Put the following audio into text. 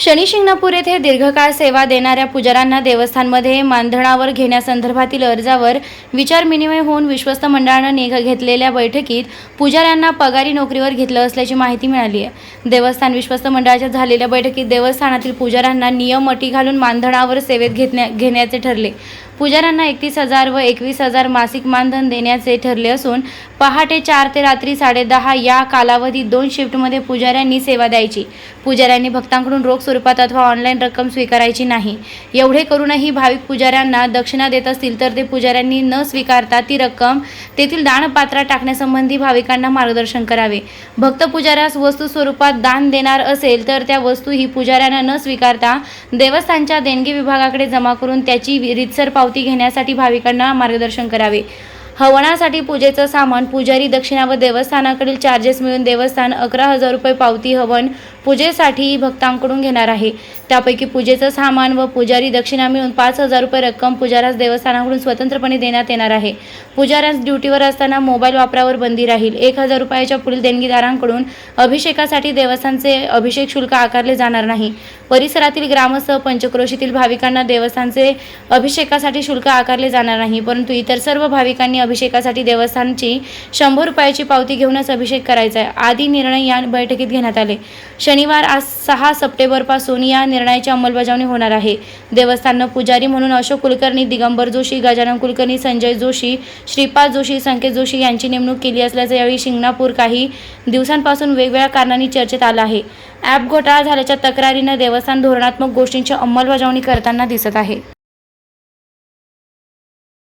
शनी शिंगणापूर येथे दीर्घकाळ सेवा देणाऱ्या पुजाऱ्यांना देवस्थानमध्ये मानधनावर घेण्यासंदर्भातील अर्जावर विचारविनिमय होऊन विश्वस्त मंडळानं निघ घेतलेल्या बैठकीत पुजाऱ्यांना पगारी नोकरीवर घेतलं असल्याची माहिती मिळाली आहे. देवस्थान विश्वस्त मंडळाच्या झालेल्या बैठकीत देवस्थानातील पुजाऱ्यांना नियम अटी घालून मानधनावर सेवेत घेतण्या घेण्याचे ठरले. पुजाऱ्यांना एकतीस हजार व एकवीस हजार मासिक मानधन देण्याचे ठरले असून पहाटे चार ते रात्री साडेदहा या कालावधीत दोन शिफ्टमध्ये पुजाऱ्यांनी सेवा द्यायची. पुजाऱ्यांनी भक्तांकडून रोख स्वरूपात अथवा ऑनलाईन रक्कम स्वीकारायची नाही. एवढे करूनही भाविक पुजाऱ्यांना दक्षिणा देत असतील तर ते पुजाऱ्यांनी न स्वीकारता ती रक्कम तेथील दानपात्रात टाकण्यासंबंधी भाविकांना मार्गदर्शन करावे. भक्त पुजाऱ्यास वस्तू स्वरूपात दान देणार असेल तर त्या वस्तू ही पुजाऱ्यांना न स्वीकारता देवस्थानच्या देणगी विभागाकडे जमा करून त्याची रितसर पावती घेण्यासाठी भाविकांना मार्गदर्शन करावे. हवनासाठी पूजेचं सामान पुजारी दक्षिणा व देवस्थानाकडील चार्जेस मिळून देवस्थान अकरा हजार रुपये पावती हवन पूजेसाठी भक्तांकडून घेणार आहे. त्यापैकी पूजेचं सामान व पुजारी दक्षिणा मिळून पाच हजार रुपये रक्कम पुजाऱ्यास देवस्थानाकडून स्वतंत्रपणे देण्यात येणार आहे. पुजाऱ्यास ड्युटीवर असताना मोबाईल वापरावर बंदी राहील. एक हजार रुपयाच्या पुढील देणगीदारांकडून अभिषेकासाठी देवस्थानचे अभिषेक शुल्क आकारले जाणार नाही. परिसरातील ग्रामस्थ पंचक्रोशीतील भाविकांना देवस्थानचे अभिषेकासाठी शुल्क आकारले जाणार नाही. परंतु इतर सर्व भाविकांनी अभिषेकासाठी देवस्थानची शंभर रुपयाची पावती घेऊनच अभिषेक करायचा आहे. आदी निर्णय या बैठकीत घेण्यात आले. शनिवार आज सहा सप्टेंबरपासून या निर्णयाची अंमलबजावणी होणार आहे. देवस्थाननं पुजारी म्हणून अशोक कुलकर्णी दिगंबर जोशी गजानन कुलकर्णी संजय जोशी श्रीपाद जोशी संकेत जोशी यांची नेमणूक केली असल्याचं यावेळी शिंगणापूर काही दिवसांपासून वेगवेगळ्या कारणांनी चर्चेत आलं आहे. ॲप घोटाळा झाल्याच्या तक्रारीनं देवस्थान धोरणात्मक गोष्टींची अंमलबजावणी करताना दिसत आहे.